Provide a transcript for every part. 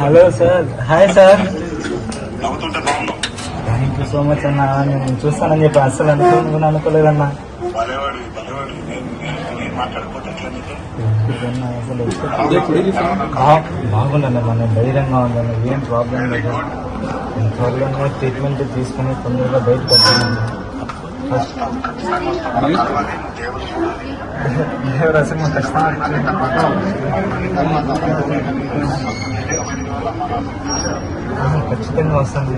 Hello sir hi sir thank you so much అన్న. నేను చూస్తానని చెప్పి అస్సలు అనుకోను అనుకోలేదన్నా. బాగుందన్న మన ధైర్యంగా ఉందన్న ఏం ప్రాబ్లం లేదు. త్వరగానే ట్రీట్మెంట్ తీసుకుని తొందరగా బయటకు వస్తాను. ఖచ్చితంగా ఖచ్చితంగా చూస్తాను.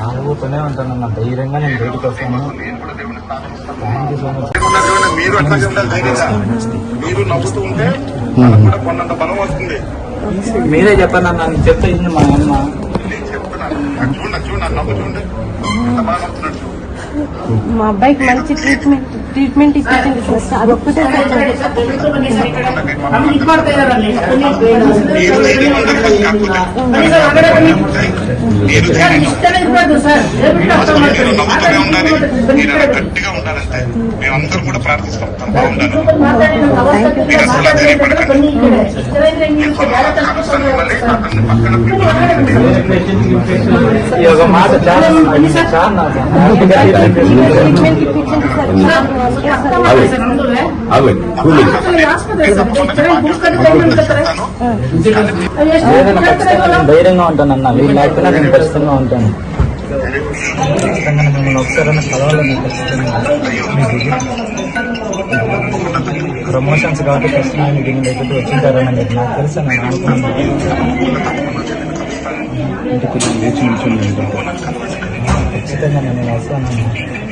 నాలుగుతూనే ఉంటాను నా ధైర్యంగా నేను బయటకు వస్తాను. థ్యాంక్ యూ సో మచ్ మీరు నవ్వుతూ ఉంటే బలం వస్తుంది. మీరే చెప్పండి అన్న నేను చెప్తే మా అమ్మ. నవ్వు చూడండి ఎంత బాగా నవ్వుతున్నాడు చూడు. మా అబ్బాయికి మంచి ట్రీట్మెంట్ ట్రీట్మెంట్ ఇప్పించండి సార్. అదొక్కటే గట్టిగా ఉండాలంటే కూడా ప్రార్థిస్తాం. బాగుండాలి మాట ధైర్యంగా ఉంటాను అన్న వీళ్ళు లేకపోతే నేను ఖచ్చితంగా ఉంటాను ఖచ్చితంగా మిమ్మల్ని ఒకసారి కలవాలని ఖచ్చితంగా ప్రమోషన్స్ కాబట్టి ఖచ్చితంగా మీకు దీని దగ్గరికి వచ్చింటారని మీకు నాకు తెలుసు నేను అనుకున్నాను ఖచ్చితంగా నేను వస్తాను